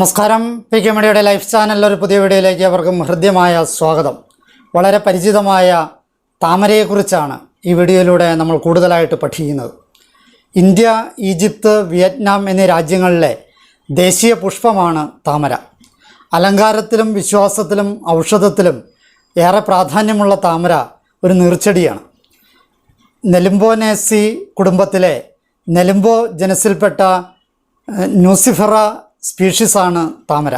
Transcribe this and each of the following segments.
നമസ്കാരം. P K മീഡിയയുടെ life ചാനലിലെ ഒരു പുതിയ വീഡിയോയിലേക്ക് അവർക്കും ഹൃദ്യമായ സ്വാഗതം. വളരെ പരിചിതമായ താമരയെക്കുറിച്ചാണ് ഈ വീഡിയോയിലൂടെ നമ്മൾ കൂടുതലായിട്ട് പഠിക്കുന്നത്. ഇന്ത്യ ഈജിപ്ത് വിയറ്റ്നാം എന്നീ രാജ്യങ്ങളിലെ ദേശീയ പുഷ്പമാണ് താമര. അലങ്കാരത്തിലും വിശ്വാസത്തിലും ഔഷധത്തിലും ഏറെ പ്രാധാന്യമുള്ള താമര ഒരു നീർച്ചെടിയാണ്. നെലുംബോനേസി കുടുംബത്തിലെ നെലുംബോ ജനസിൽപ്പെട്ട ന്യൂസിഫറ സ്പീഷീസാണ് താമര.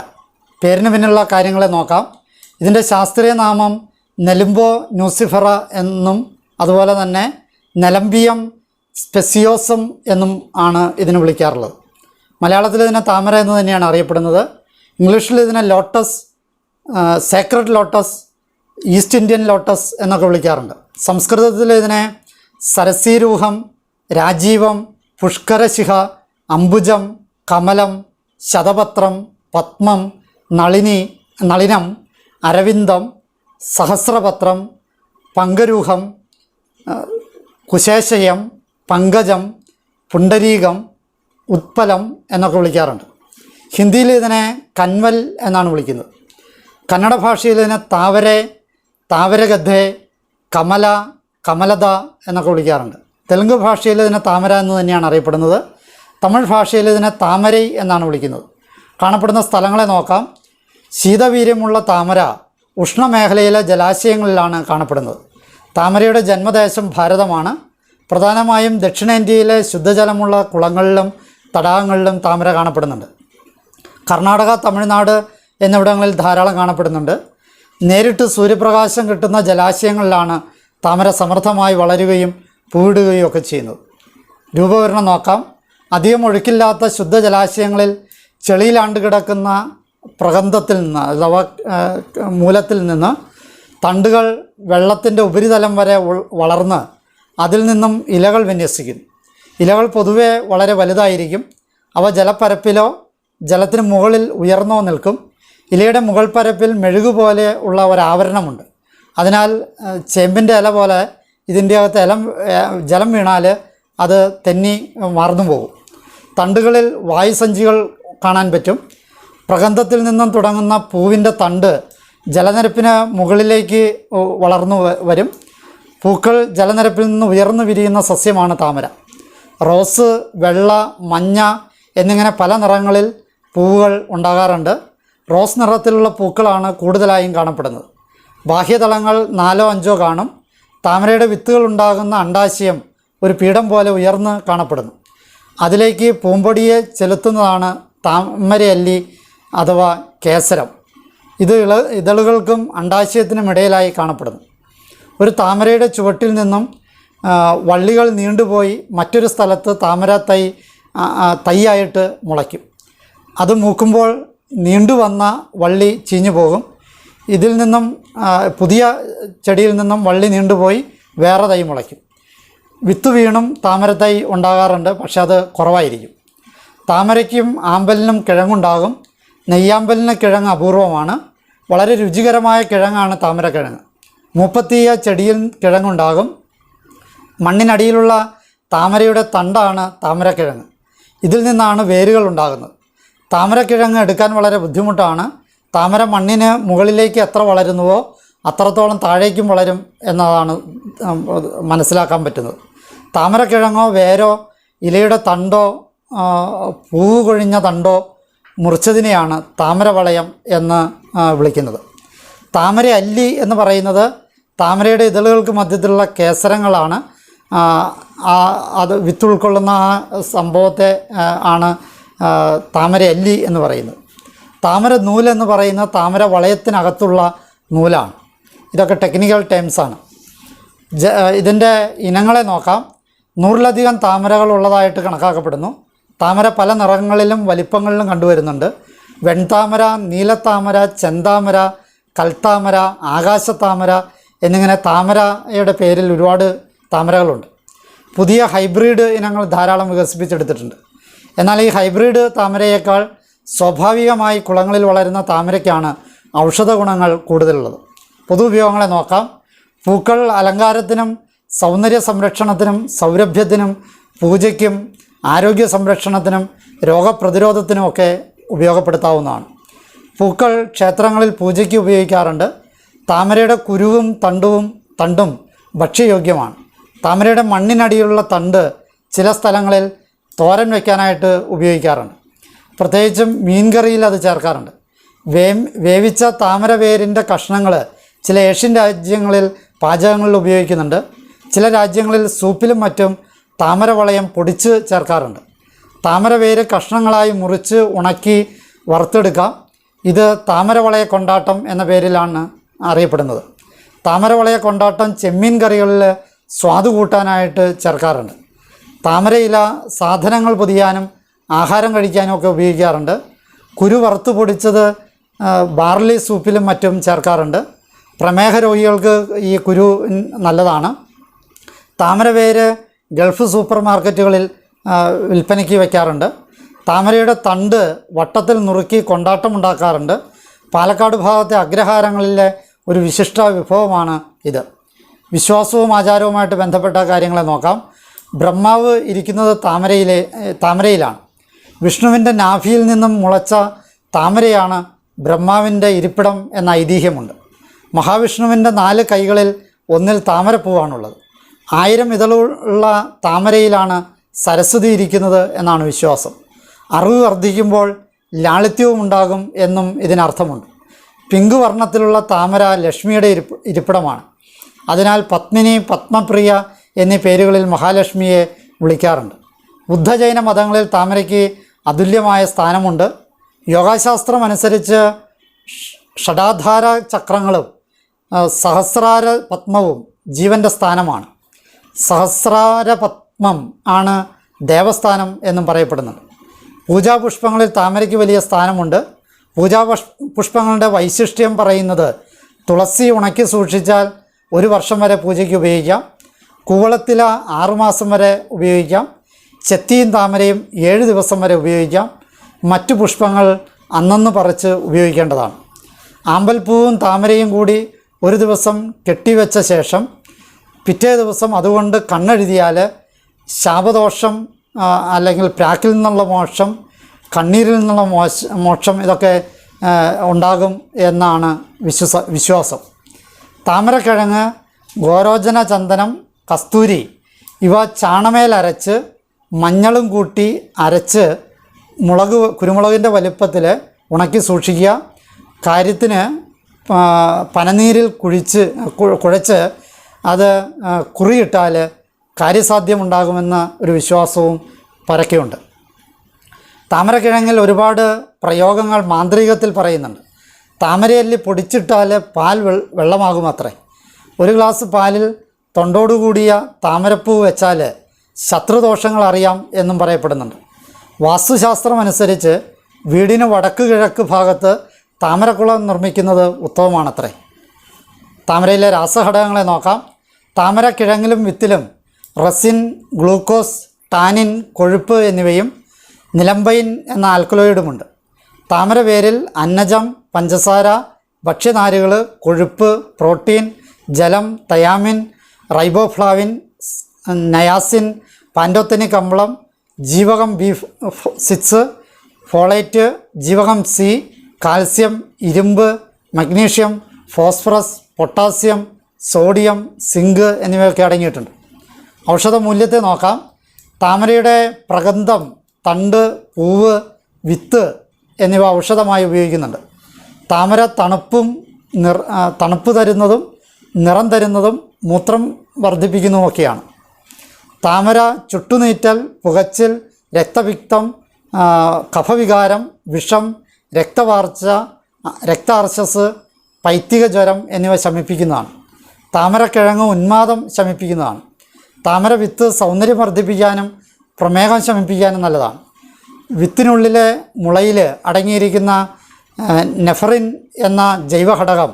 പേരിന് പിന്നിലുള്ള കാര്യങ്ങളെ നോക്കാം. ഇതിന്റെ ശാസ്ത്രീയ നാമം നെലുംബോ ന്യൂസിഫറ എന്നും അതുപോലെ തന്നെ നെലംബിയം സ്പെസിയോസം എന്നും ആണ് ഇതിനെ വിളിക്കാറുള്ളത്. മലയാളത്തിൽ ഇതിനെ താമര എന്ന് തന്നെയാണ് അറിയപ്പെടുന്നത്. ഇംഗ്ലീഷിൽ ഇതിനെ lotus sacred lotus East Indian lotus എന്നൊക്കെ വിളിക്കാറുണ്ട്. സംസ്കൃതത്തിൽ ഇതിനെ സരസീരൂഹം രാജീവം പുഷ്കരശിഖ അംബുജം കമലം ശതപത്രം പത്മം നളിനി നളിനം അരവിന്ദം സഹസ്രപത്രം പങ്കരൂഹം കുശേഷയം പങ്കജം പുണ്ടരീകം ഉത്പലം എന്നൊക്കെ വിളിക്കാറുണ്ട്. ഹിന്ദിയിൽ ഇതിനെ കൻവൽ എന്നാണ് വിളിക്കുന്നത്. കന്നഡ ഭാഷയിൽ ഇതിനെ താവരെ താവരഗദ്ധെ കമല കമലത എന്നൊക്കെ വിളിക്കാറുണ്ട്. തെലുങ്ക് ഭാഷയിൽ ഇതിനെ താമര എന്ന് തന്നെയാണ് അറിയപ്പെടുന്നത്. തമിഴ് ഭാഷയിൽ ഇതിനെ താമരൈ എന്നാണ് വിളിക്കുന്നത്. കാണപ്പെടുന്ന സ്ഥലങ്ങളെ നോക്കാം. ശീതവീര്യമുള്ള താമര ഉഷ്ണമേഖലയിലെ ജലാശയങ്ങളിലാണ് കാണപ്പെടുന്നത്. താമരയുടെ ജന്മദേശം ഭാരതമാണ്. പ്രധാനമായും ദക്ഷിണേന്ത്യയിലെ ശുദ്ധജലമുള്ള കുളങ്ങളിലും തടാകങ്ങളിലും താമര കാണപ്പെടുന്നുണ്ട്. കർണാടക തമിഴ്നാട് എന്നിവിടങ്ങളിൽ ധാരാളം കാണപ്പെടുന്നുണ്ട്. നേരിട്ട് സൂര്യപ്രകാശം കിട്ടുന്ന ജലാശയങ്ങളിലാണ് താമര സമൃദ്ധമായി വളരുകയും പൂവിടുകയും ഒക്കെ ചെയ്യുന്നത്. രൂപവരണം നോക്കാം. അധികം ഒഴുക്കില്ലാത്ത ശുദ്ധ ജലാശയങ്ങളിൽ ചെളിയിലാണ്ട് കിടക്കുന്ന പ്രകന്ധത്തിൽ നിന്ന് അഥവാ മൂലത്തിൽ നിന്ന് തണ്ടുകൾ വെള്ളത്തിന്റെ ഉപരിതലം വരെ വളർന്ന് അതിൽ നിന്നും ഇലകൾ വിന്യസിക്കുന്നു ഇലകൾ പൊതുവെ വളരെ വലുതായിരിക്കും. അവ ജലപ്പരപ്പിലോ ജലത്തിന് മുകളിൽ ഉയർന്നോ നിൽക്കും. ഇലയുടെ മുകൾ പരപ്പിൽ മെഴുകുപോലെ ഉള്ള ഒരാവരണമുണ്ട്. അതിനാൽ ചേമ്പിന്റെ ഇല പോലെ ഇതിന്റെ അകത്ത് ഇലം ജലം വീണാൽ അത് തെന്നി മറന്നു പോകും തണ്ടുകളിൽ വായുസഞ്ചികൾ കാണാൻ പറ്റും. പ്രകന്ധത്തിൽ നിന്നും തുടങ്ങുന്ന പൂവിന്റെ തണ്ട് ജലനിരപ്പിന് മുകളിലേക്ക് വളർന്നു വരും. പൂക്കൾ ജലനിരപ്പിൽ നിന്ന് ഉയർന്നു വിരിയുന്ന സസ്യമാണ് താമര. റോസ് വെള്ള മഞ്ഞ എന്നിങ്ങനെ പല നിറങ്ങളിൽ പൂവുകൾ ഉണ്ടാകാറുണ്ട്. റോസ് നിറത്തിലുള്ള പൂക്കളാണ് കൂടുതലായും കാണപ്പെടുന്നത്. ബാഹ്യതലങ്ങൾ നാലോ അഞ്ചോ കാണും. താമരയുടെ വിത്തുകൾ ഉണ്ടാകുന്ന അണ്ടാശയം ഒരു പീഠം പോലെ ഉയർന്ന് കാണപ്പെടുന്നു. അതിലേക്ക് പൂമ്പൊടിയെ ചെലുത്തുന്നതാണ് താമരയല്ലി അഥവാ കേസരം. ഇത് ഇള ഇതളുകൾക്കും അണ്ടാശയത്തിനും ഇടയിലായി കാണപ്പെടുന്നു. ഒരു താമരയുടെ ചുവട്ടിൽ നിന്നും വള്ളികൾ നീണ്ടുപോയി മറ്റൊരു സ്ഥലത്ത് താമര തൈ തൈയായിട്ട് മുളയ്ക്കും. അത് മൂക്കുമ്പോൾ നീണ്ടുവന്ന വള്ളി ചീഞ്ഞു പോകും ഇതിൽ നിന്നും പുതിയ ചെടിയിൽ നിന്നും വള്ളി നീണ്ടുപോയി വേറെ തൈ മുളയ്ക്കും. വിത്ത് വീണും താമരത്തൈ ഉണ്ടാകാറുണ്ട് പക്ഷെ അത് കുറവായിരിക്കും. താമരയ്ക്കും ആമ്പലിനും കിഴങ്ങുണ്ടാകും. നെയ്യാമ്പലിന് കിഴങ്ങ് അപൂർവമാണ്. വളരെ രുചികരമായ കിഴങ്ങാണ് താമരക്കിഴങ്ങ്. മൂപ്പത്തീയ ചെടിയിൽ കിഴങ്ങുണ്ടാകും. മണ്ണിനടിയിലുള്ള താമരയുടെ തണ്ടാണ് താമരക്കിഴങ്ങ്. ഇതിൽ നിന്നാണ് വേരുകൾ ഉണ്ടാകുന്നത്. താമരക്കിഴങ്ങ് എടുക്കാൻ വളരെ ബുദ്ധിമുട്ടാണ്. താമര മണ്ണിന് മുകളിലേക്ക് എത്ര വളരുന്നുവോ അത്രത്തോളം താഴേക്കും വളരും എന്നതാണ് മനസ്സിലാക്കാൻ പറ്റുന്നത്. താമരക്കിഴങ്ങോ വേരോ ഇലയുടെ തണ്ടോ പൂവ് കൊഴിഞ്ഞ തണ്ടോ മുറിച്ചതിനെയാണ് താമരവളയം എന്ന് വിളിക്കുന്നത്. താമര അല്ലി എന്ന് പറയുന്നത് താമരയുടെ ഇതളുകൾക്ക് മധ്യത്തിലുള്ള കേസരങ്ങളാണ്. അത് വിത്ത് ഉൾക്കൊള്ളുന്ന ആ സംഭവത്തെ ആണ് താമര അല്ലി എന്ന് പറയുന്നത്. താമര നൂലെന്ന് പറയുന്ന താമര വളയത്തിനകത്തുള്ള നൂലാണ്. ഇതൊക്കെ ടെക്നിക്കൽ ടേംസാണ്. ജ ഇതിന്റെ ഇനങ്ങളെ നോക്കാം. നൂറിലധികം താമരകൾ ഉള്ളതായിട്ട് കണക്കാക്കപ്പെടുന്നു. താമര പല നിറങ്ങളിലും വലിപ്പങ്ങളിലും കണ്ടുവരുന്നുണ്ട്. വെൺതാമര നീലത്താമര ചെന്താമര കൽത്താമര ആകാശത്താമര എന്നിങ്ങനെ താമരയുടെ പേരിൽ ഒരുപാട് താമരകളുണ്ട്. പുതിയ ഹൈബ്രിഡ് ഇനങ്ങൾ ധാരാളം വികസിപ്പിച്ചെടുത്തിട്ടുണ്ട്. എന്നാൽ ഈ ഹൈബ്രിഡ് താമരയേക്കാൾ സ്വാഭാവികമായി കുളങ്ങളിൽ വളരുന്ന താമരയ്ക്കാണ് ഔഷധ ഗുണങ്ങൾ കൂടുതലുള്ളത്. പൊതു ഉപയോഗങ്ങളെ നോക്കാം. പൂക്കൾ അലങ്കാരത്തിനും സൗന്ദര്യ സംരക്ഷണത്തിനും സൗരഭ്യത്തിനും പൂജയ്ക്കും ആരോഗ്യ സംരക്ഷണത്തിനും രോഗപ്രതിരോധത്തിനുമൊക്കെ ഉപയോഗപ്പെടുത്താവുന്നതാണ്. പൂക്കൾ ക്ഷേത്രങ്ങളിൽ പൂജയ്ക്ക് ഉപയോഗിക്കാറുണ്ട്. താമരയുടെ കുരുവും തണ്ടുവും തണ്ടും ഭക്ഷ്യയോഗ്യമാണ്. താമരയുടെ മണ്ണിനടിയിലുള്ള തണ്ട് ചില സ്ഥലങ്ങളിൽ തോരൻ വയ്ക്കാനായിട്ട് ഉപയോഗിക്കാറുണ്ട്. പ്രത്യേകിച്ചും മീൻകറിയിൽ അത് ചേർക്കാറുണ്ട്. വേ വേവിച്ച താമര വേരിന്റെ കഷ്ണങ്ങൾ ചില ഏഷ്യൻ രാജ്യങ്ങളിൽ പാചകങ്ങളിൽ ഉപയോഗിക്കുന്നുണ്ട്. ചില രാജ്യങ്ങളിൽ സൂപ്പിലും മറ്റും താമരവളയം പൊടിച്ച് ചേർക്കാറുണ്ട്. താമരവേര് കഷ്ണങ്ങളായി മുറിച്ച് ഉണക്കി വറുത്തെടുക്കാം. ഇത് താമരവളയ കൊണ്ടാട്ടം എന്ന പേരിലാണ് അറിയപ്പെടുന്നത്. താമരവളയ കൊണ്ടാട്ടം ചെമ്മീൻ കറികളിൽ സ്വാദ് കൂട്ടാനായിട്ട് ചേർക്കാറുണ്ട്. താമരയില സാധനങ്ങൾ പൊതിയാനും ആഹാരം കഴിക്കാനും ഒക്കെ ഉപയോഗിക്കാറുണ്ട്. കുരു വറുത്ത് പൊടിച്ചത് ബാർലി സൂപ്പിലും മറ്റും ചേർക്കാറുണ്ട്. പ്രമേഹ രോഗികൾക്ക് ഈ കുരു നല്ലതാണ്. താമരവേര് ഗൾഫ് സൂപ്പർ മാർക്കറ്റുകളിൽ വിൽപ്പനയ്ക്ക് വയ്ക്കാറുണ്ട് താമരയുടെ തണ്ട് വട്ടത്തിൽ നുറുക്കി കൊണ്ടാട്ടമുണ്ടാക്കാറുണ്ട് പാലക്കാട് ഭാഗത്തെ അഗ്രഹാരങ്ങളിലെ ഒരു വിശിഷ്ട വിഭവമാണ് ഇത്. വിശ്വാസവും ആചാരവുമായിട്ട് ബന്ധപ്പെട്ട കാര്യങ്ങളെ നോക്കാം. ബ്രഹ്മാവ് ഇരിക്കുന്നത് താമരയിലെ താമരയിലാണ്. വിഷ്ണുവിന്റെ നാഭിയിൽ നിന്നും മുളച്ച താമരയാണ് ബ്രഹ്മാവിന്റെ ഇരിപ്പിടം എന്ന ഐതിഹ്യമുണ്ട്. മഹാവിഷ്ണുവിന്റെ നാല് കൈകളിൽ ഒന്നിൽ താമരപ്പൂവാണുള്ളത്. ആയിരം ഇതളുള്ള താമരയിലാണ് സരസ്വതി ഇരിക്കുന്നത് എന്നാണ് വിശ്വാസം. അറിവ് വർദ്ധിക്കുമ്പോൾ ലാളിത്യവും ഉണ്ടാകും എന്നും ഇതിനർത്ഥമുണ്ട്. പിങ്ക് വർണത്തിലുള്ള താമര ലക്ഷ്മിയുടെ ഇരിപ്പ് ഇരിപ്പിടമാണ്. അതിനാൽ പത്മിനി പത്മപ്രിയ എന്നീ പേരുകളിൽ മഹാലക്ഷ്മിയെ വിളിക്കാറുണ്ട്. ബുദ്ധജൈന മതങ്ങളിൽ താമരയ്ക്ക് അതുല്യമായ സ്ഥാനമുണ്ട്. യോഗാശാസ്ത്രം അനുസരിച്ച് ഷഡാധാര ചക്രങ്ങളും സഹസ്രാര പത്മവും ജീവന്റെ സ്ഥാനമാണ്. സഹസ്രാര പത്മം ആണ് ദേവസ്ഥാനം എന്നും പറയപ്പെടുന്നുണ്ട് പൂജാപുഷ്പങ്ങളിൽ താമരയ്ക്ക് വലിയ സ്ഥാനമുണ്ട്. പൂജാ പുഷ്പങ്ങളുടെ വൈശിഷ്ട്യം പറയുന്നത് തുളസി ഉണക്കി സൂക്ഷിച്ചാൽ ഒരു വർഷം വരെ പൂജയ്ക്ക് ഉപയോഗിക്കാം. കൂവളത്തില ആറുമാസം വരെ ഉപയോഗിക്കാം. ചെത്തിയും താമരയും ഏഴ് ദിവസം വരെ ഉപയോഗിക്കാം. മറ്റു പുഷ്പങ്ങൾ അന്നന്ന് പറിച്ച് ഉപയോഗിക്കേണ്ടതാണ്. ആമ്പൽപ്പൂവും താമരയും കൂടി ഒരു ദിവസം കെട്ടിവെച്ച ശേഷം പിറ്റേ ദിവസം അതുകൊണ്ട് കണ്ണെഴുതിയാൽ ശാപദോഷം അല്ലെങ്കിൽ പ്രാക്കിൽ നിന്നുള്ള മോക്ഷം കണ്ണീരിൽ നിന്നുള്ള മോശ മോക്ഷം ഇതൊക്കെ ഉണ്ടാകും എന്നാണ് വിശ്വസ വിശ്വാസം. താമരക്കിഴങ്ങ് ഗോരോചന ചന്ദനം കസ്തൂരി ഇവ ചാണമേലരച്ച് മഞ്ഞളും കൂട്ടി അരച്ച് മുളക് കുരുമുളകിന്റെ വലിപ്പത്തിൽ ഉണക്കി സൂക്ഷിക്കുക. കാര്യത്തിന് പനനീരിൽ കുഴിച്ച് കുഴച്ച് അത് കുറിയിട്ടാൽ കാര്യസാധ്യമുണ്ടാകുമെന്ന ഒരു വിശ്വാസവും പരക്കെയുണ്ട്. താമരക്കിഴങ്ങിൽ ഒരുപാട് പ്രയോഗങ്ങൾ മാന്ത്രികത്തിൽ പറയുന്നുണ്ട്. താമരയല്ലി പൊടിച്ചിട്ടാൽ പാൽ വെള്ളമാകും അത്രേ. ഒരു ഗ്ലാസ് പാലിൽ തൊണ്ടോടുകൂടിയ താമരപ്പൂ വെച്ചാൽ ശത്രുദോഷങ്ങൾ അറിയാം എന്നും പറയപ്പെടുന്നുണ്ട്. വാസ്തുശാസ്ത്രം അനുസരിച്ച് വീടിന് വടക്ക് കിഴക്ക് ഭാഗത്ത് താമരക്കുളം നിർമ്മിക്കുന്നത് ഉത്തമമാണത്രേ. താമരയിലെ രാസഘടകങ്ങളെ നോക്കാം. താമര കിഴങ്ങിലും വിത്തിലും റസിൻ ഗ്ലൂക്കോസ് ടാനിൻ കൊഴുപ്പ് എന്നിവയും നിലമ്പൈൻ എന്ന ആൽക്കലോയിഡുമുണ്ട്. താമര പേരിൽ അന്നജം പഞ്ചസാര ഭക്ഷ്യനാരുകൾ കൊഴുപ്പ് പ്രോട്ടീൻ ജലം തയാമിൻ റൈബോഫ്ലാവിൻ നയാസിൻ പാന്റോത്തനിക് അമ്ലം ജീവകം ബി സിക്സ് ഫോളേറ്റ് ജീവകം സി കാൽസ്യം ഇരുമ്പ് magnesium phosphorus potassium sodium zinc എന്നിവയൊക്കെ അടങ്ങിയിട്ടുണ്ട്. ഔഷധ മൂല്യത്തെ നോക്കാം. താമരയുടെ പ്രഗന്ധം തണ്ട് പൂവ് വിത്ത് എന്നിവ ഔഷധമായി ഉപയോഗിക്കുന്നുണ്ട്. താമര തണുപ്പും നിർ തണുപ്പ് തരുന്നതും നിറം തരുന്നതും മൂത്രം വർദ്ധിപ്പിക്കുന്നതുമൊക്കെയാണ്. താമര ചുട്ടുനീറ്റൽ പുകച്ചിൽ രക്തവിക്തം കഫവികാരം വിഷം രക്തവാർച്ച രക്താർശസ് പൈത്തിക ജ്വരം എന്നിവ ശമിപ്പിക്കുന്നതാണ്. താമരക്കിഴങ്ങ് ഉന്മാദം ശമിപ്പിക്കുന്നതാണ്. താമര വിത്ത് സൗന്ദര്യം വർദ്ധിപ്പിക്കാനും പ്രമേഹം ശമിപ്പിക്കാനും നല്ലതാണ്. വിത്തിനുള്ളിലെ മുളയിൽ അടങ്ങിയിരിക്കുന്ന നെഫറിൻ എന്ന ജൈവഘടകം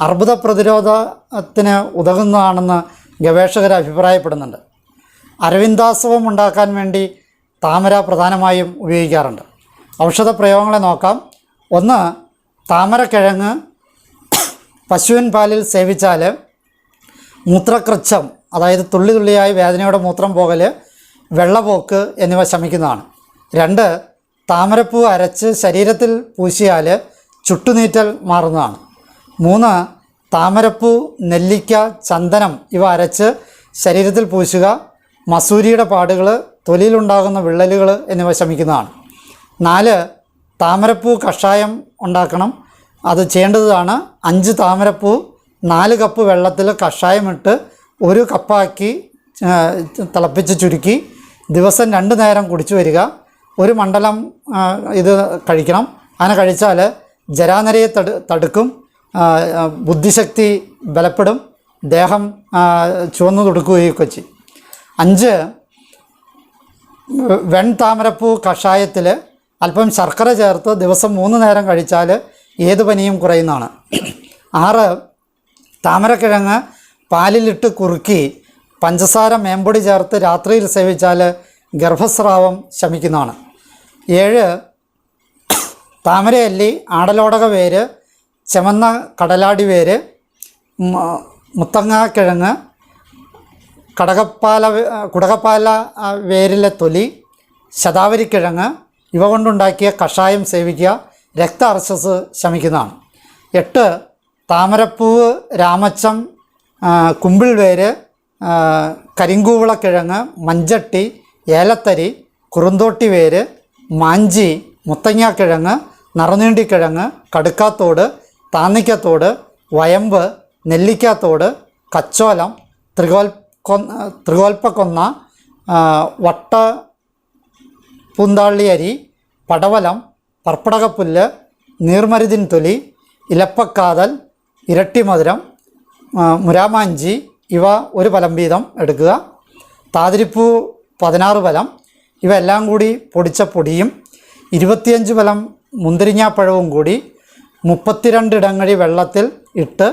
അർബുദ പ്രതിരോധത്തിന് ഉതകുന്നതാണെന്ന് ഗവേഷകർ അഭിപ്രായപ്പെടുന്നുണ്ട്. അരവിന്ദാസവം ഉണ്ടാക്കാൻ വേണ്ടി താമര പ്രധാനമായും ഉപയോഗിക്കാറുണ്ട്. ഔഷധ പ്രയോഗങ്ങളെ നോക്കാം. ഒന്ന് താമരക്കിഴങ്ങ് പശുവിൻ പാലിൽ സേവിച്ചാൽ മൂത്രകൃച്ഛം അതായത് തുള്ളി തുള്ളിയായി വേദനയുടെ മൂത്രം പോകൽ വെള്ളപോക്ക് എന്നിവ ശമിക്കുന്നതാണ്. രണ്ട് താമരപ്പൂ അരച്ച് ശരീരത്തിൽ പൂശിയാൽ ചുട്ടുനീറ്റൽ മാറുന്നതാണ്. മൂന്ന് താമരപ്പൂ നെല്ലിക്ക ചന്ദനം ഇവ അരച്ച് ശരീരത്തിൽ പൂശുക മസൂരിയുടെ പാടുകൾ തൊലിയിലുണ്ടാകുന്ന വിള്ളലുകൾ എന്നിവ ശമിക്കുന്നതാണ്. നാല് താമരപ്പൂ കഷായം ഉണ്ടാക്കണം. അത് ചെയ്യേണ്ടതാണ് അഞ്ച് താമരപ്പൂ നാല് കപ്പ് വെള്ളത്തിൽ കഷായമിട്ട് ഒരു കപ്പാക്കി തിളപ്പിച്ച് ചുരുക്കി. ദിവസം രണ്ട് നേരം കുടിച്ചു വരിക. ഒരു മണ്ഡലം ഇത് കഴിക്കണം. അങ്ങനെ കഴിച്ചാൽ ജരാനരയെ തടു തടുക്കും. ബുദ്ധിശക്തി ബലപ്പെടും. ദേഹം ചുവന്നു തുടുക്കുകയൊക്കെ ചെയ്യും. അഞ്ച് വെൺതാമരപ്പൂ കഷായത്തിൽ അല്പം ശർക്കര ചേർത്ത് ദിവസം മൂന്ന് നേരം കഴിച്ചാൽ ഏത് പനിയും കുറയുന്നതാണ്. ആറ് താമരക്കിഴങ്ങ് പാലിലിട്ട് കുറുക്കി പഞ്ചസാര മേമ്പൊടി ചേർത്ത് രാത്രിയിൽ സേവിച്ചാൽ ഗർഭസ്രാവം ശമിക്കുന്നതാണ്. ഏഴ് താമരയല്ലി ആടലോടക വേര് ചുമന്ന കടലാടി വേര് മുത്തങ്ങാക്കിഴങ്ങ് കടകപ്പാല കുടകപ്പാല വേരിലെ തൊലി ശതാവരിക്കിഴങ്ങ് ഇവ കൊണ്ടുണ്ടാക്കിയ കഷായം സേവിക്കുക രക്ത അർശസ് ശമിക്കുന്നതാണ്. എട്ട് താമരപ്പൂവ് രാമച്ചം കുമ്പിൾ വേര് കരിങ്കൂവിളക്കിഴങ്ങ് മഞ്ചട്ടി ഏലത്തരി കുറുന്തോട്ടി വേര് മാഞ്ചി മുത്തങ്ങാക്കിഴങ്ങ് നറുനീണ്ടിക്കിഴങ്ങ് കടുക്കാത്തോട് താന്നിക്കത്തോട് വയമ്പ് നെല്ലിക്കാത്തോട് കച്ചോലം ത്രികോൽ കൊന്ന ത്രികോൽപ്പക്കൊന്ന വട്ട പൂന്താള്ളിയരി പടവലം പർപ്പടകപ്പുല്ല് നീർമരുതിൻ തൊലി ഇലപ്പക്കാതൽ ഇരട്ടിമധുരം മധുരം മുരാമാഞ്ചി ഇവ ഒരു ഫലം വീതം എടുക്കുക. താതിരിപ്പൂ പതിനാറ് ഫലം. ഇവ എല്ലാം കൂടി പൊടിച്ച പൊടിയും ഇരുപത്തിയഞ്ച് ഫലം മുന്തിരിങ്ങാപ്പഴവും കൂടി മുപ്പത്തിരണ്ട് ഇടങ്ങഴി വെള്ളത്തിൽ ഇട്ട്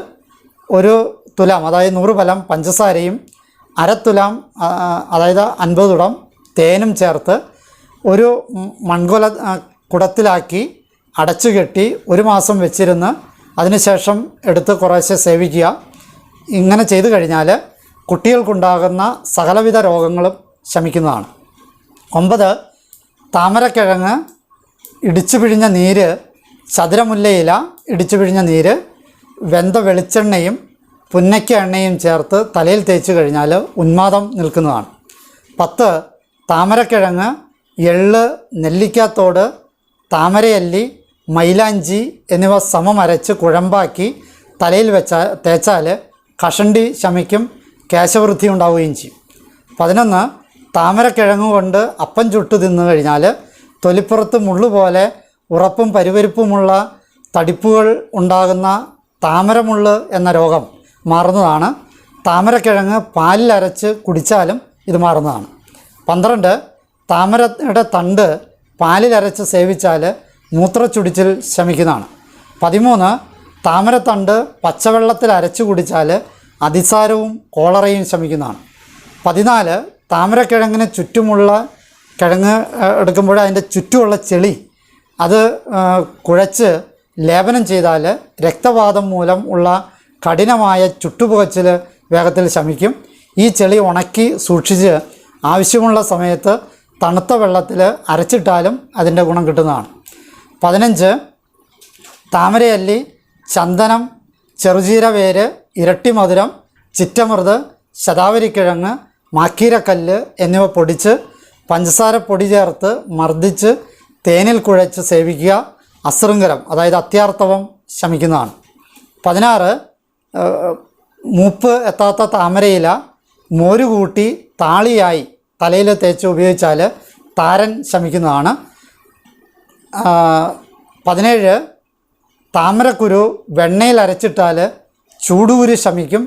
ഒരു തുലാം അതായത് നൂറ് ഫലം പഞ്ചസാരയും അരത്തുലാം അതായത് അൻപത് തുടം തേനും ചേർത്ത് ഒരു മൺകുല കുടത്തിലാക്കി അടച്ചു കെട്ടി ഒരു മാസം വെച്ചിരുന്ന് അതിനുശേഷം എടുത്ത് കുറേശ്ശെ സേവിക്കുക ഇങ്ങനെ ചെയ്തു കഴിഞ്ഞാൽ കുട്ടികൾക്കുണ്ടാകുന്ന സകലവിധ രോഗങ്ങളും ശമിക്കുന്നതാണ്. ഒമ്പത് താമരക്കിഴങ്ങ് ഇടിച്ചു പിഴിഞ്ഞ നീര് ചതുരമുല്ലയില ഇടിച്ചു പിഴിഞ്ഞ നീര് വെന്ത വെളിച്ചെണ്ണയും പുന്നയ്ക്ക എണ്ണയും ചേർത്ത് തലയിൽ തേച്ച് കഴിഞ്ഞാൽ ഉന്മാദം നിൽക്കുന്നതാണ്. പത്ത് താമരക്കിഴങ്ങ് എള്ള് നെല്ലിക്കാത്തോട് താമരയല്ലി മൈലാഞ്ചി എന്നിവ സമം അരച്ച് കുഴമ്പാക്കി തലയിൽ വെച്ചാൽ തേച്ചാൽ കഷണ്ടി ശമിക്കും കേശവൃദ്ധി ഉണ്ടാവുകയും ചെയ്യും. പതിനൊന്ന് താമരക്കിഴങ്ങ് കൊണ്ട് അപ്പം ചുട്ടു തിന്നു കഴിഞ്ഞാൽ തൊലിപ്പുറത്ത് മുള്ളുപോലെ ഉറപ്പും പരിവരിപ്പുമുള്ള തടിപ്പുകൾ ഉണ്ടാകുന്ന താമരമുള്ള് എന്ന രോഗം മാറുന്നതാണ്. താമരക്കിഴങ്ങ് പാലിൽ അരച്ച് കുടിച്ചാലും ഇത് മാറുന്നതാണ്. പന്ത്രണ്ട് താമരയുടെ തണ്ട് പാലിൽ അരച്ച് സേവിച്ചാൽ മൂത്രച്ചുടിച്ചിൽ ശമിക്കുന്നതാണ്. പതിമൂന്ന് താമരത്തണ്ട് പച്ചവെള്ളത്തിൽ അരച്ചു കുടിച്ചാൽ അതിസാരവും കോളറയും ശമിക്കുന്നതാണ്. പതിനാല് താമരക്കിഴങ്ങിന് ചുറ്റുമുള്ള കിഴങ്ങ് എടുക്കുമ്പോൾ അതിന്റെ ചുറ്റുമുള്ള ചെളി അത് കുഴച്ച് ലേപനം ചെയ്താൽ രക്തവാതം മൂലം ഉള്ള കഠിനമായ ചുട്ടുപുകച്ചിൽ വേഗത്തിൽ ശമിക്കും. ഈ ചെളി ഉണക്കി സൂക്ഷിച്ച് ആവശ്യമുള്ള സമയത്ത് തണുത്ത വെള്ളത്തിൽ അരച്ചിട്ടാലും അതിന്റെ ഗുണം കിട്ടുന്നതാണ്. പതിനഞ്ച്. താമരയല്ലി ചന്ദനം ചെറുജീരവേര് ഇരട്ടിമധുരം ഇരട്ടി മധുരം ചിറ്റമൃത് ശതാവരിക്കിഴങ്ങ് മാക്കീരക്കല്ല് എന്നിവ പൊടിച്ച് പഞ്ചസാര പൊടി ചേർത്ത് മർദ്ദിച്ച് തേനിൽ കുഴച്ച് സേവിക്കുക. അശൃംഖലം അതായത് അത്യാർത്ഥവം ശമിക്കുന്നതാണ്. പതിനാറ് മൂപ്പ് എത്താത്ത താമരയില മോര് കൂട്ടി താളിയായി തലയിൽ തേച്ച് ഉപയോഗിച്ചാൽ താരൻ ശമിക്കുന്നതാണ്. പതിനേഴ് താമരക്കുരു വെണ്ണയിൽ അരച്ചിട്ടാൽ ചൂടുകുരു ശമിക്കും.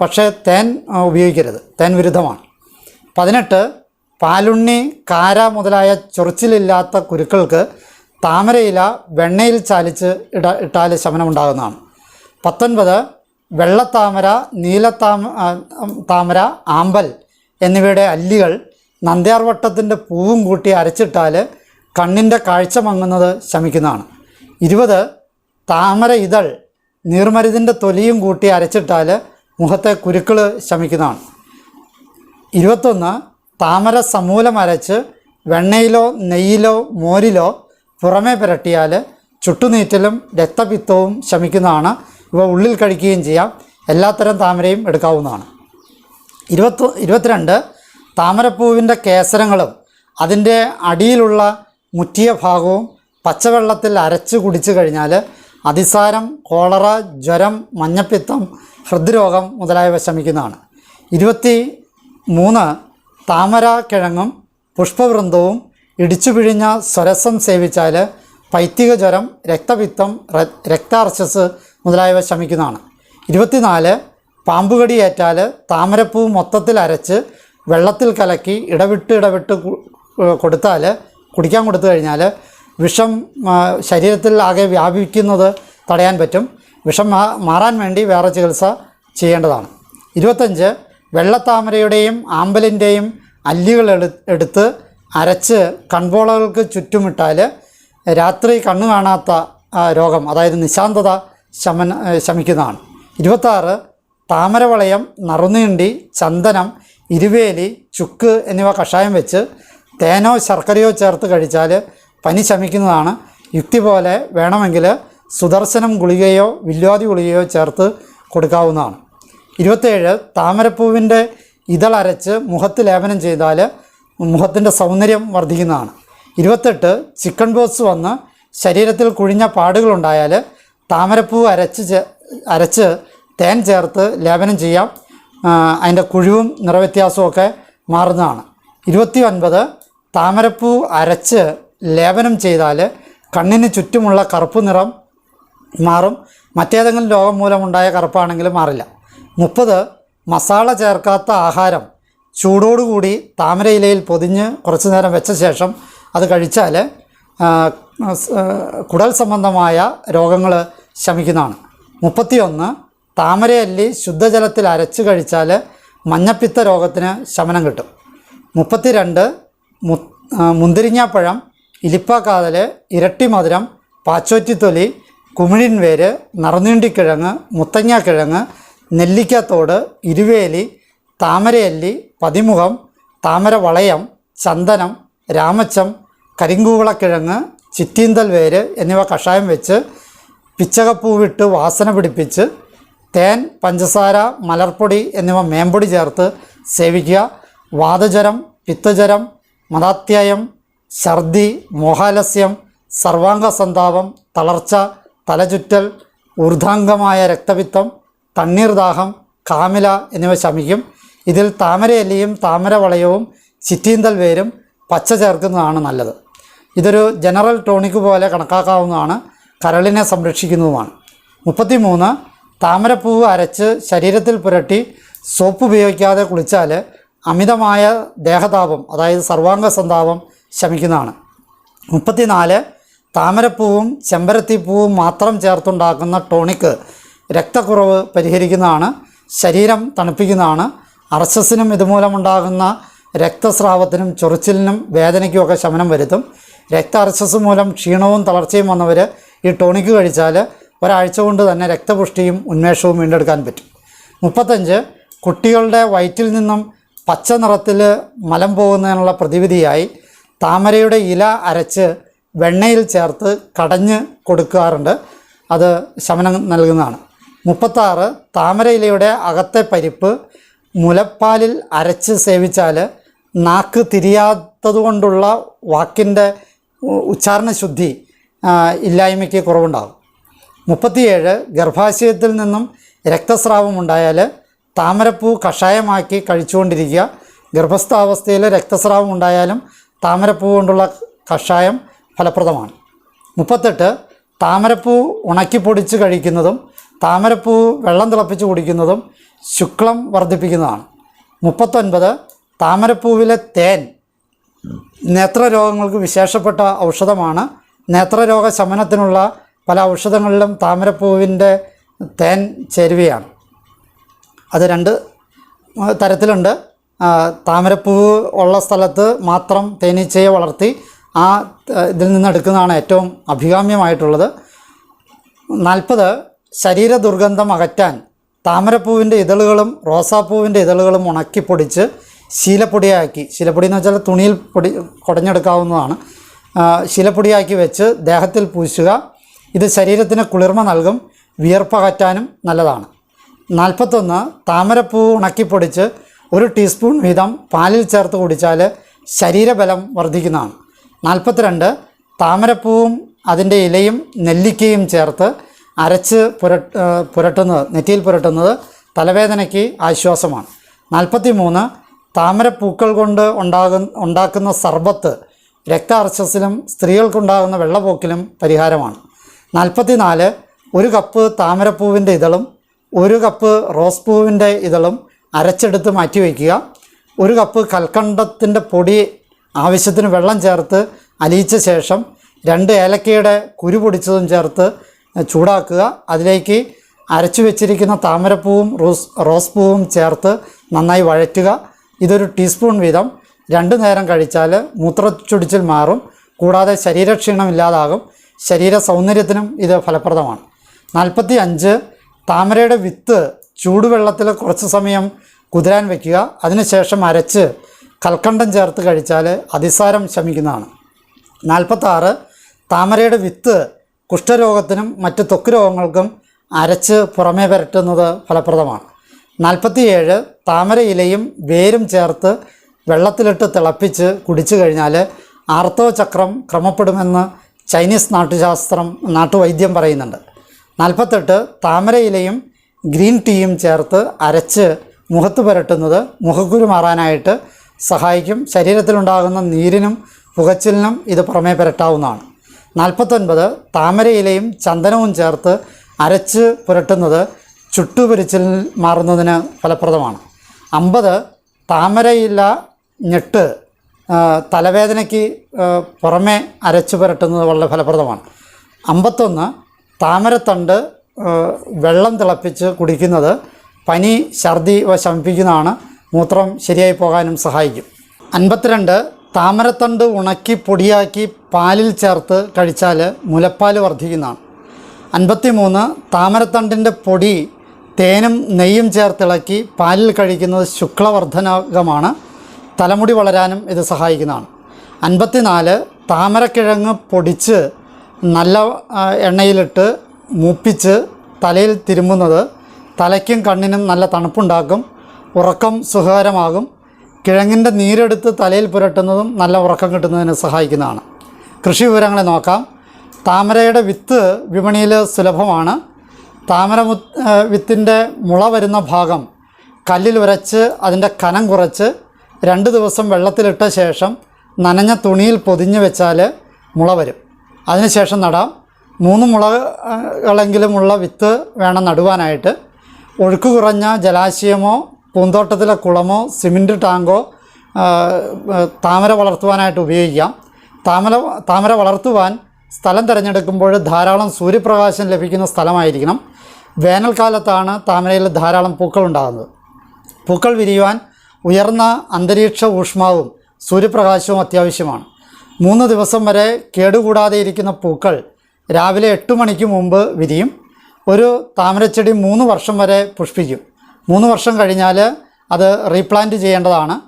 പക്ഷേ തേൻ ഉപയോഗിക്കരുത്. തേൻ വിരുദ്ധമാണ്. പതിനെട്ട് പാലുണ്ണി കാര മുതലായ ചൊറിച്ചിലില്ലാത്ത കുരുക്കൾക്ക് താമരയില വെണ്ണയിൽ ചാലിച്ച് ഇട ഇട്ടാൽ ശമനമുണ്ടാകുന്നതാണ്. പത്തൊൻപത് വെള്ളത്താമര നീലത്താമ താമര ആമ്പൽ എന്നിവയുടെ അല്ലികൾ നന്ദ്യാർവട്ടത്തിന്റെ പൂവും കൂട്ടി അരച്ചിട്ടാൽ കണ്ണിന്റെ കാഴ്ച മങ്ങുന്നത് ശമിക്കുന്നതാണ്. ഇരുപത് താമര ഇതൾ നീർമരുതിന്റെ തൊലിയും കൂട്ടി അരച്ചിട്ടാൽ മുഖത്തെ കുരുക്കൾ ശമിക്കുന്നതാണ്. ഇരുപത്തൊന്ന് താമര സമൂലം അരച്ച് വെണ്ണയിലോ നെയ്യിലോ മോരിലോ പുറമേ പുരട്ടിയാൽ ചുട്ടുനീറ്റലും രക്തപിത്തവും ശമിക്കുന്നതാണ്. ഇവ ഉള്ളിൽ കഴിക്കുകയും ചെയ്യാം. എല്ലാത്തരം താമരയും എടുക്കാവുന്നതാണ്. ഇരുപത്തി ഇരുപത്തിരണ്ട് താമരപ്പൂവിന്റെ കേസരങ്ങളും അതിന്റെ അടിയിലുള്ള മുറ്റിയ ഭാഗവും പച്ചവെള്ളത്തിൽ അരച്ച് കുടിച്ചു കഴിഞ്ഞാൽ അതിസാരം കോളറ ജ്വരം മഞ്ഞപ്പിത്തം ഹൃദ്രോഗം മുതലായവ ശമിക്കുന്നതാണ്. ഇരുപത്തി മൂന്ന് താമര കിഴങ്ങും പുഷ്പവൃന്ദവും ഇടിച്ചു പിഴിഞ്ഞ സ്വരസം സേവിച്ചാൽ പൈത്തിക ജ്വരം രക്തപിത്തം രക്താർച്ചസ് മുതലായവ ശമിക്കുന്നതാണ്. ഇരുപത്തിനാല് പാമ്പുകടി ഏറ്റാൽ താമരപ്പൂ മൊത്തത്തിൽ അരച്ച് വെള്ളത്തിൽ കലക്കി ഇടവിട്ട് ഇടവിട്ട് കൊടുത്താൽ കുടിക്കാൻ കൊടുത്തു കഴിഞ്ഞാൽ വിഷം ശരീരത്തിൽ ആകെ വ്യാപിക്കുന്നത് തടയാൻ പറ്റും. വിഷം മാറാൻ വേണ്ടി വേറെ ചികിത്സ ചെയ്യേണ്ടതാണ്. ഇരുപത്തഞ്ച് വെള്ളത്താമരയുടെയും ആമ്പലിന്റെയും അല്ലികൾ എടു എടുത്ത് അരച്ച് കൺപോളകൾക്ക് ചുറ്റുമിട്ടാൽ രാത്രി കണ്ണു കാണാത്ത രോഗം അതായത് നിശാന്തത ശമന ശമിക്കുന്നതാണ്. ഇരുപത്താറ് താമരവളയം നറുനീണ്ടി ചന്ദനം ഇരുവേലി ചുക്ക് എന്നിവ കഷായം വെച്ച് തേനോ ശർക്കരയോ ചേർത്ത് കഴിച്ചാൽ പനി ശമിക്കുന്നതാണ്. യുക്തി പോലെ വേണമെങ്കിൽ സുദർശനം ഗുളികയോ വില്വാതി ഗുളികയോ ചേർത്ത് കൊടുക്കാവുന്നതാണ്. ഇരുപത്തേഴ് താമരപ്പൂവിന്റെ ഇതളരച്ച് മുഖത്ത് ലേപനം ചെയ്താൽ മുഖത്തിന്റെ സൗന്ദര്യം വർദ്ധിക്കുന്നതാണ്. ഇരുപത്തെട്ട് ചിക്കൻ ബോക്സ് വന്ന് ശരീരത്തിൽ കുഴിഞ്ഞ പാടുകളുണ്ടായാൽ താമരപ്പൂ അരച്ച് അരച്ച് തേൻ ചേർത്ത് ലേപനം ചെയ്യാം. അതിന്റെ കുഴിവും നിറവ്യത്യാസവും ഒക്കെ മാറുന്നതാണ്. ഇരുപത്തി ഒൻപത് താമരപ്പൂ അരച്ച് ലേപനം ചെയ്താൽ കണ്ണിന് ചുറ്റുമുള്ള കറുപ്പ് നിറം മാറും. മറ്റേതെങ്കിലും രോഗം മൂലമുണ്ടായ കറുപ്പാണെങ്കിൽ മാറില്ല. മുപ്പത് മസാല ചേർക്കാത്ത ആഹാരം ചൂടോടുകൂടി താമരയിലയിൽ പൊതിഞ്ഞ് കുറച്ചു നേരം വെച്ച ശേഷം അത് കഴിച്ചാൽ കുടൽ സംബന്ധമായ രോഗങ്ങൾ ശമിക്കുന്നതാണ്. മുപ്പത്തിയൊന്ന് താമരയല്ലി ശുദ്ധജലത്തിൽ അരച്ച് കഴിച്ചാൽ മഞ്ഞപ്പിത്ത രോഗത്തിന് ശമനം കിട്ടും. മുപ്പത്തിരണ്ട് മു മുന്തിരിങ്ങാപ്പഴം ഇലിപ്പാക്കാതൽ ഇരട്ടി മധുരം പാച്ചോറ്റിത്തൊലി കുമിഴിൻ വേര് നറുനീണ്ടിക്കിഴങ്ങ് മുത്തങ്ങാക്കിഴങ്ങ് നെല്ലിക്കത്തോട് ഇരുവേലി താമരയല്ലി പതിമുഖം താമര വളയം ചന്ദനം രാമച്ചം കരിങ്കൂവളക്കിഴങ്ങ് ചിറ്റീന്തൽ വേര് എന്നിവ കഷായം വെച്ച് പിച്ചകപ്പൂവിട്ട് വാസന പിടിപ്പിച്ച് തേൻ പഞ്ചസാര മലർപ്പൊടി എന്നിവ മേമ്പൊടി ചേർത്ത് സേവിക്കുക. വാതജരം പിത്തജ്വരം മതാത്യായം ഛർദി മോഹാലസ്യം സർവാംഗ സന്താപം തളർച്ച തലചുറ്റൽ ഊർധാംഗമായ രക്തപിത്തം തണ്ണീർദാഹം കാമില എന്നിവ ശമിക്കും. ഇതിൽ താമരയല്ലിയും താമരവളയവും ചിറ്റീന്തൽ വേരും പച്ച ചേർക്കുന്നതാണ് നല്ലത്. ഇതൊരു ജനറൽ ടോണിക് പോലെ കണക്കാക്കാവുന്നതാണ്. കരളിനെ സംരക്ഷിക്കുന്നതുമാണ്. മുപ്പത്തിമൂന്ന് താമരപ്പൂവ് അരച്ച് ശരീരത്തിൽ പുരട്ടി സോപ്പ് ഉപയോഗിക്കാതെ കുളിച്ചാൽ അമിതമായ ദേഹതാപം അതായത് സർവാംഗ സന്താപം ശമിക്കുന്നതാണ്. മുപ്പത്തിനാല് താമരപ്പൂവും ചെമ്പരത്തിപ്പൂവും മാത്രം ചേർത്തുണ്ടാക്കുന്ന ടോണിക്ക് രക്തക്കുറവ് പരിഹരിക്കുന്നതാണ് ശരീരം തണുപ്പിക്കുന്നതാണ് അർശസിനും ഇതുമൂലമുണ്ടാകുന്ന രക്തസ്രാവത്തിനും ചൊറിച്ചിലിനും വേദനയ്ക്കുമൊക്കെ ശമനം വരുത്തും. രക്താർശസ് മൂലം ക്ഷീണവും തളർച്ചയും വന്നവർ ഈ ടോണിക്ക് കഴിച്ചാൽ ഒരാഴ്ച കൊണ്ട് തന്നെ രക്തപുഷ്ടിയും ഉന്മേഷവും വീണ്ടെടുക്കാൻ പറ്റും. മുപ്പത്തഞ്ച് കുട്ടികളുടെ വയറ്റിൽ നിന്നും പച്ച നിറത്തിൽ മലം പോകുന്നതിനുള്ള പ്രതിവിധിയായി താമരയുടെ ഇല അരച്ച് വെണ്ണയിൽ ചേർത്ത് കടഞ്ഞ് കൊടുക്കാറുണ്ട്. അത് ശമനം നൽകുന്നതാണ്. മുപ്പത്താറ് താമര ഇലയുടെ അകത്തെ പരിപ്പ് മുലപ്പാലിൽ അരച്ച് സേവിച്ചാൽ നാക്ക് തിരിയാത്തതുകൊണ്ടുള്ള വാക്കിന്റെ ഉ- ഉച്ചാരണ ശുദ്ധി ഇല്ലായ്മയ്ക്ക് കുറവുണ്ടാകും. മുപ്പത്തിയേഴ് ഗർഭാശയത്തിൽ നിന്നും രക്തസ്രാവം ഉണ്ടായാൽ താമരപ്പൂ കഷായമാക്കി കഴിച്ചുകൊണ്ടിരിക്കുക. ഗർഭസ്ഥാവസ്ഥയിൽ രക്തസ്രാവം ഉണ്ടായാലും താമരപ്പൂ കൊണ്ടുള്ള കഷായം ഫലപ്രദമാണ്. മുപ്പത്തെട്ട് താമരപ്പൂ ഉണക്കി പൊടിച്ച് കഴിക്കുന്നതും താമരപ്പൂ വെള്ളം തിളപ്പിച്ച് കുടിക്കുന്നതും ശുക്ലം വർദ്ധിപ്പിക്കുന്നതാണ്. മുപ്പത്തൊൻപത് താമരപ്പൂവിലെ തേൻ നേത്രരോഗങ്ങൾക്ക് വിശേഷപ്പെട്ട ഔഷധമാണ്. നേത്രരോഗ ശമനത്തിനുള്ള പല ഔഷധങ്ങളിലും താമരപ്പൂവിന്റെ തേൻ ചേരുവയാണ് അത് രണ്ട് തരത്തിലുണ്ട്. താമരപ്പൂവ് ഉള്ള സ്ഥലത്ത് മാത്രം തേനീച്ചയെ വളർത്തി ആ ഇതിൽ നിന്ന് എടുക്കുന്നതാണ് ഏറ്റവും അഭികാമ്യമായിട്ടുള്ളത്. നാൽപ്പത് ശരീര ദുർഗന്ധം അകറ്റാൻ താമരപ്പൂവിന്റെ ഇതളുകളും റോസാപ്പൂവിന്റെ ഇതളുകളും ഉണക്കിപ്പൊടിച്ച് ശീലപ്പൊടിയാക്കി ശീലപ്പൊടി എന്ന് വെച്ചാൽ തുണിയിൽ പൊടി കുടഞ്ഞെടുക്കാവുന്നതാണ്. ശീലപ്പൊടിയാക്കി വെച്ച് ദേഹത്തിൽ പൂശുക. ഇത് ശരീരത്തിന് കുളിർമ നൽകും വിയർപ്പകറ്റാനും നല്ലതാണ്. നാൽപ്പത്തൊന്ന് താമരപ്പൂ ഉണക്കിപ്പൊടിച്ച് ഒരു ടീസ്പൂൺ വീതം പാലിൽ ചേർത്ത് കുടിച്ചാൽ ശരീരബലം വർദ്ധിക്കുന്നതാണ്. നാൽപ്പത്തിരണ്ട് താമരപ്പൂവും അതിന്റെ ഇലയും നെല്ലിക്കയും ചേർത്ത് അരച്ച് പുരട്ട് പുരട്ടുന്നത് നെറ്റിയിൽ പുരട്ടുന്നത് തലവേദനയ്ക്ക് ആശ്വാസമാണ്. നാൽപ്പത്തി മൂന്ന് താമരപ്പൂക്കൾ കൊണ്ട് ഉണ്ടാകുന്ന ഉണ്ടാക്കുന്ന സർബത്ത് രക്താർശസിലും സ്ത്രീകൾക്കുണ്ടാകുന്ന വെള്ളപ്പോക്കിലും പരിഹാരമാണ്. നാൽപ്പത്തി നാല് ഒരു കപ്പ് താമരപ്പൂവിന്റെ ഇതളും ഒരു കപ്പ് റോസ് പൂവിന്റെ ഇതളും അരച്ചെടുത്ത് മാറ്റി വയ്ക്കുക. ഒരു കപ്പ് കൽക്കണ്ടത്തിന്റെ പൊടി ആവശ്യത്തിന് വെള്ളം ചേർത്ത് അലിയിച്ച ശേഷം രണ്ട് ഏലക്കയുടെ കുരു പൊടിച്ചതും ചേർത്ത് ചൂടാക്കുക. അതിലേക്ക് അരച്ചു വെച്ചിരിക്കുന്ന താമരപ്പൂവും റോസ് റോസ് പൂവും ചേർത്ത് നന്നായി വഴറ്റുക. ഇതൊരു ടീസ്പൂൺ വീതം. രണ്ട് നേരം കഴിച്ചാൽ മൂത്രച്ചൊടിച്ചിൽ മാറും. കൂടാതെ ശരീരക്ഷീണം ഇല്ലാതാകും. ശരീര സൗന്ദര്യത്തിനും ഇത് ഫലപ്രദമാണ്. നാൽപ്പത്തി അഞ്ച് താമരയുടെ വിത്ത് ചൂടുവെള്ളത്തിൽ കുറച്ച് സമയം കുതിരാൻ വയ്ക്കുക അതിനുശേഷം അരച്ച് കൽക്കണ്ടം ചേർത്ത് കഴിച്ചാൽ അതിസാരം ശമിക്കുന്നതാണ്. നാൽപ്പത്താറ് താമരയുടെ വിത്ത് കുഷ്ഠരോഗത്തിനും മറ്റ് ത്വക്ക് രോഗങ്ങൾക്കും അരച്ച് പുറമേ പുരട്ടുന്നത് ഫലപ്രദമാണ്. നാൽപ്പത്തിയേഴ് താമര ഇലയും വേരും ചേർത്ത് വെള്ളത്തിലിട്ട് തിളപ്പിച്ച് കുടിച്ചു കഴിഞ്ഞാൽ ആർത്തവ ചക്രം ക്രമപ്പെടുമെന്ന് ചൈനീസ് നാട്ടുശാസ്ത്രം നാട്ടുവൈദ്യം പറയുന്നുണ്ട്. നാൽപ്പത്തെട്ട് താമരയിലയും ഗ്രീൻ ടീയും ചേർത്ത് അരച്ച് മുഖത്ത് പുരട്ടുന്നത് മുഖക്കുരു മാറാനായിട്ട് സഹായിക്കും. ശരീരത്തിലുണ്ടാകുന്ന നീരിനും പുകച്ചിലിനും ഇത് പുറമേ പുരട്ടാവുന്നതാണ്. നാൽപ്പത്തൊൻപത് താമരയിലയും ചന്ദനവും ചേർത്ത് അരച്ച് പുരട്ടുന്നത് ചുട്ടുപൊരിച്ചിൽ മാറുന്നതിന് ഫലപ്രദമാണ്. അമ്പത് താമരയില ഞെട്ട് തലവേദനയ്ക്ക് പുറമെ അരച്ച് പുരട്ടുന്നത് വളരെ ഫലപ്രദമാണ്. അമ്പത്തൊന്ന് താമരത്തണ്ട് വെള്ളം തിളപ്പിച്ച് കുടിക്കുന്നത് പനി ഛർദി ശമിപ്പിക്കുന്നതാണ്. മൂത്രം ശരിയായി പോകാനും സഹായിക്കും. അൻപത്തിരണ്ട് താമരത്തണ്ട് ഉണക്കി പൊടിയാക്കി പാലിൽ ചേർത്ത് കഴിച്ചാൽ മുലപ്പാൽ വർദ്ധിക്കുന്നതാണ്. അൻപത്തി മൂന്ന് താമരത്തണ്ടിന്റെ പൊടി തേനും നെയ്യും ചേർത്തിളക്കി പാലിൽ കഴിക്കുന്നത് ശുക്ലവർദ്ധനകമാണ്. തലമുടി വളരാനും ഇത് സഹായിക്കുന്നതാണ്. അൻപത്തിനാല് താമരക്കിഴങ്ങ് പൊടിച്ച് നല്ല എണ്ണയിലിട്ട് മൂപ്പിച്ച് തലയിൽ തിരുമ്പുന്നത് തലയ്ക്കും കണ്ണിനും നല്ല തണുപ്പുണ്ടാക്കും ഉറക്കം സുഖകരമാകും കിഴങ്ങിന്റെ നീരെടുത്ത് തലയിൽ പുരട്ടുന്നതും നല്ല ഉറക്കം കിട്ടുന്നതിന് സഹായിക്കുന്നതാണ്. കൃഷി വിവരങ്ങളെ നോക്കാം. താമരയുടെ വിത്ത് വിപണിയിൽ സുലഭമാണ്. താമര വിത്തിന്റെ മുള വരുന്ന ഭാഗം കല്ലിൽ ഉരച്ച് അതിന്റെ കനം കുറച്ച് രണ്ട് ദിവസം വെള്ളത്തിലിട്ട ശേഷം നനഞ്ഞ തുണിയിൽ പൊതിഞ്ഞ് വെച്ചാൽ മുള വരും. അതിനുശേഷം നടാം. മൂന്ന് മുളകളെങ്കിലുമുള്ള വിത്ത് വേണം നടുവാനായിട്ട്. ഒഴുക്ക് കുറഞ്ഞ ജലാശയമോ പൂന്തോട്ടത്തിലെ കുളമോ സിമന്റ് ടാങ്കോ താമര വളർത്തുവാനായിട്ട് ഉപയോഗിക്കാം. താമര താമര വളർത്തുവാൻ സ്ഥലം തിരഞ്ഞെടുക്കുമ്പോൾ ധാരാളം സൂര്യപ്രകാശം ലഭിക്കുന്ന സ്ഥലമായിരിക്കണം. വേനൽക്കാലത്താണ് താമരയിൽ ധാരാളം പൂക്കൾ ഉണ്ടാകുന്നത്. പൂക്കൾ വിരിയുവാൻ ഉയർന്ന അന്തരീക്ഷ ഊഷ്മാവും സൂര്യപ്രകാശവും അത്യാവശ്യമാണ്. മൂന്ന് ദിവസം വരെ കേടുകൂടാതെ ഇരിക്കുന്ന പൂക്കൾ രാവിലെ എട്ട് മണിക്ക് മുമ്പ് വിരിയും. ഒരു താമരച്ചെടി മൂന്ന് വർഷം വരെ പുഷ്പിക്കും. മൂന്ന് വർഷം കഴിഞ്ഞാൽ അത് റീപ്ലാന്റ് ചെയ്യേണ്ടതാണ്.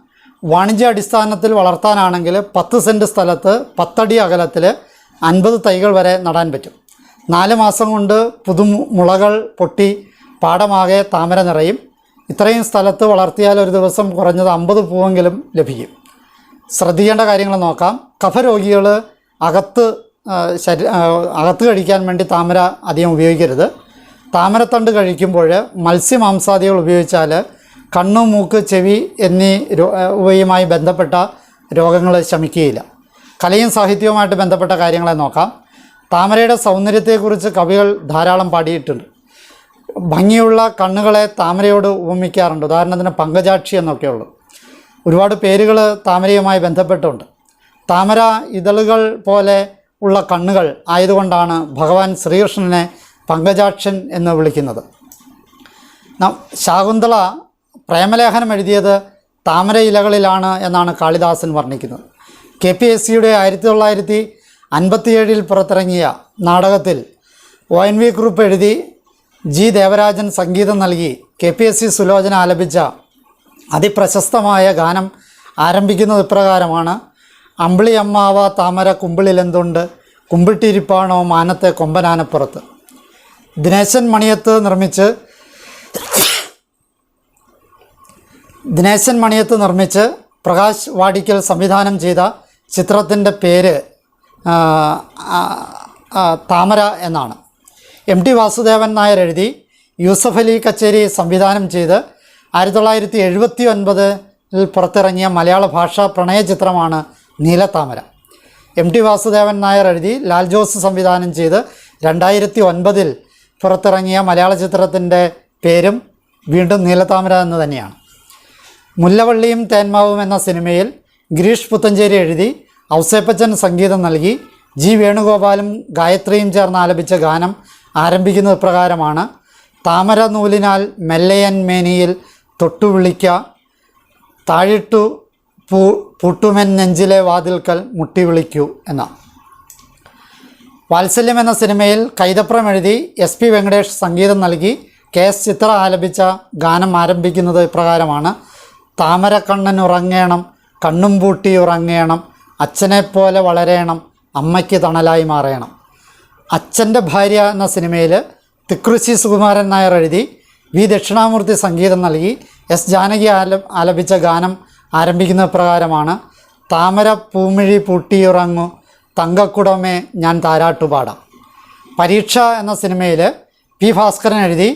വാണിജ്യ അടിസ്ഥാനത്തിൽ വളർത്താനാണെങ്കിൽ പത്ത് സെന്റ് സ്ഥലത്ത് പത്തടി അകലത്തിൽ അൻപത് തൈകൾ വരെ നടാൻ പറ്റും. നാല് മാസം കൊണ്ട് പുതുമുളകൾ പൊട്ടി പാടമാകെ താമര നിറയും. ഇത്രയും സ്ഥലത്ത് വളർത്തിയാൽ ഒരു ദിവസം കുറഞ്ഞത് അമ്പത് പൂവെങ്കിലും ലഭിക്കും. ശ്രദ്ധിക്കേണ്ട കാര്യങ്ങൾ നോക്കാം. കഫരോഗികൾ അകത്ത് ശരീ അകത്ത് കഴിക്കാൻ വേണ്ടി താമര അധികം ഉപയോഗിക്കരുത്. താമരത്തണ്ട് കഴിക്കുമ്പോൾ മത്സ്യമാംസാദികൾ ഉപയോഗിച്ചാൽ കണ്ണ് മൂക്ക് ചെവി എന്നീ ഇവയുമായി ബന്ധപ്പെട്ട രോഗങ്ങൾ ശമിക്കുകയില്ല. കലയും സാഹിത്യവുമായിട്ട് ബന്ധപ്പെട്ട കാര്യങ്ങളെ നോക്കാം. താമരയുടെ സൗന്ദര്യത്തെക്കുറിച്ച് കവികൾ ധാരാളം പാടിയിട്ടുണ്ട്. ഭംഗിയുള്ള കണ്ണുകളെ താമരയോട് ഉപമിക്കാറുണ്ട്. ഉദാഹരണത്തിന് പങ്കജാക്ഷി എന്നൊക്കെയുള്ളു. ഒരുപാട് പേരുകൾ താമരയുമായി ബന്ധപ്പെട്ടുണ്ട്. താമര ഇതളുകൾ പോലെ ഉള്ള കണ്ണുകൾ ആയതുകൊണ്ടാണ് ഭഗവാൻ ശ്രീകൃഷ്ണനെ പങ്കജാക്ഷൻ എന്ന് വിളിക്കുന്നത്. ശാകുന്തള പ്രേമലേഖനം എഴുതിയത് താമര ഇലകളിലാണ് എന്നാണ് കാളിദാസൻ വർണിക്കുന്നത്. കെ പി എസ് സിയുടെ ആയിരത്തി തൊള്ളായിരത്തി അൻപത്തിയേഴിൽ പുറത്തിറങ്ങിയ നാടകത്തിൽ ഒ എൻ വി കുറിപ്പ് എഴുതി ജി ദേവരാജൻ സംഗീതം നൽകി K P S C Sulochana ആലപിച്ച അതിപ്രശസ്തമായ ഗാനം ആരംഭിക്കുന്നത് ഇപ്രകാരമാണ്. അമ്പിളി അമ്മാവ താമര കുമ്പിളിലെന്തുണ്ട്? കുമ്പിട്ടിരിപ്പാണോ മാനത്തെ കൊമ്പനാനപ്പുറത്ത്? ദിനേശൻ മണിയത്ത് നിർമ്മിച്ച് ദിനേശൻ മണിയത്ത് നിർമ്മിച്ച് പ്രകാശ് വാടിക്കൽ സംവിധാനം ചെയ്ത ചിത്രത്തിന്റെ പേര് താമര എന്നാണ്. എം ടി വാസുദേവൻ നായർ എഴുതി യൂസഫ് അലി കച്ചേരി സംവിധാനം ചെയ്ത് ആയിരത്തി തൊള്ളായിരത്തി എഴുപത്തി ഒൻപതിൽ പുറത്തിറങ്ങിയ മലയാള ഭാഷാ പ്രണയ ചിത്രമാണ് നീലത്താമര. എം ടി വാസുദേവൻ നായർ എഴുതി ലാൽ ജോസ് സംവിധാനം ചെയ്ത് രണ്ടായിരത്തി ഒൻപതിൽ പുറത്തിറങ്ങിയ മലയാള ചിത്രത്തിന്റെ പേരും വീണ്ടും നീലത്താമര എന്ന് തന്നെയാണ്. മുല്ലവള്ളിയും തേന്മാവും എന്ന സിനിമയിൽ ഗിരീഷ് പുത്തഞ്ചേരി എഴുതി ഔസേപ്പച്ചൻ സംഗീതം നൽകി ജി വേണുഗോപാലും ഗായത്രിയും ചേർന്ന് ആലപിച്ച ഗാനം ആരംഭിക്കുന്നത് പ്രകാരമാണ്. താമര നൂലിനാൽ മെല്ലയൻ മേനിയിൽ തൊട്ടുവിളിക്ക താഴിട്ടു പൂ പൂട്ടുമെൻ നെഞ്ചിലെ വാതിൽക്കൽ മുട്ടി വിളിക്കൂ എന്ന. വാത്സല്യം എന്ന സിനിമയിൽ കൈതപ്രം എഴുതി എസ് പി വെങ്കടേഷ് സംഗീതം നൽകി കെ എസ് ചിത്ര ആലപിച്ച ഗാനം ആരംഭിക്കുന്നത് ഇപ്രകാരമാണ്. താമരക്കണ്ണൻ ഉറങ്ങേണം കണ്ണും പൂട്ടി ഉറങ്ങേണം അച്ഛനെപ്പോലെ വളരേണം അമ്മയ്ക്ക് തണലായി മാറേണം. അച്ഛന്റെ ഭാര്യ എന്ന സിനിമയിൽ തിക്കൃശി സുകുമാരൻ നായർ എഴുതി വി ദക്ഷിണാമൂർത്തി സംഗീതം നൽകി എസ് ജാനകി ആല ആലപിച്ച ഗാനം ആരംഭിക്കുന്ന പ്രകാരമാണ്. താമര പൂമിഴി പൂട്ടിയുറങ്ങു. തങ്കക്കുടമേ ഞാൻ താരാട്ടുപാടാം. പരീക്ഷ എന്ന സിനിമയിൽ പി ഭാസ്കരൻ എഴുതി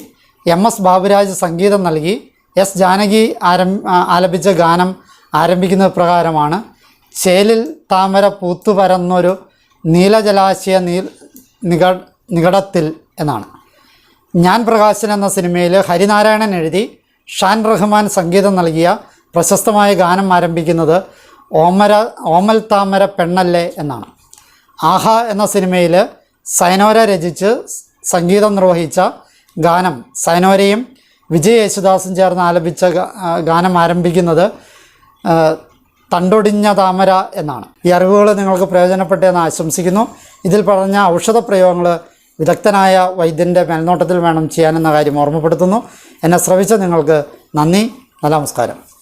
എം എസ് ബാബുരാജ് സംഗീതം നൽകി എസ് ജാനകി ആരം ആലപിച്ച ഗാനം ആരംഭിക്കുന്ന പ്രകാരമാണ്. ചേലിൽ താമര പൂത്തുപരന്നൊരു നീലജലാശയ നീ നിക നികടത്തിൽ എന്നാണ്. ഞാൻ പ്രകാശൻ എന്ന സിനിമയിൽ ഹരിനാരായണൻ എഴുതി ഷാൻ റഹ്മാൻ സംഗീതം നൽകിയ പ്രശസ്തമായ ഗാനം ആരംഭിക്കുന്നത് ഓമര ഓമൽ താമര പെണ്ണല്ലേ എന്നാണ്. ആഹ എന്ന സിനിമയിൽ സൈനോര രചിച്ച് സംഗീതം നിർവഹിച്ച ഗാനം സൈനോരയും വിജയ് യേശുദാസും ചേർന്ന് ആലപിച്ച ഗാനം ആരംഭിക്കുന്നത് തണ്ടൊടിഞ്ഞ താമര എന്നാണ്. ഈ അറിവുകൾ നിങ്ങൾക്ക് പ്രയോജനപ്പെട്ടെന്ന് ആശംസിക്കുന്നു. ഇതിൽ പറഞ്ഞ ഔഷധ പ്രയോഗങ്ങൾ വിദഗ്ധനായ വൈദ്യന്റെ മേൽനോട്ടത്തിൽ വേണം ചെയ്യാനെന്ന കാര്യം ഓർമ്മപ്പെടുത്തുന്നു. എന്നെ ശ്രവിച്ച നിങ്ങൾക്ക് നന്ദി. നമസ്കാരം.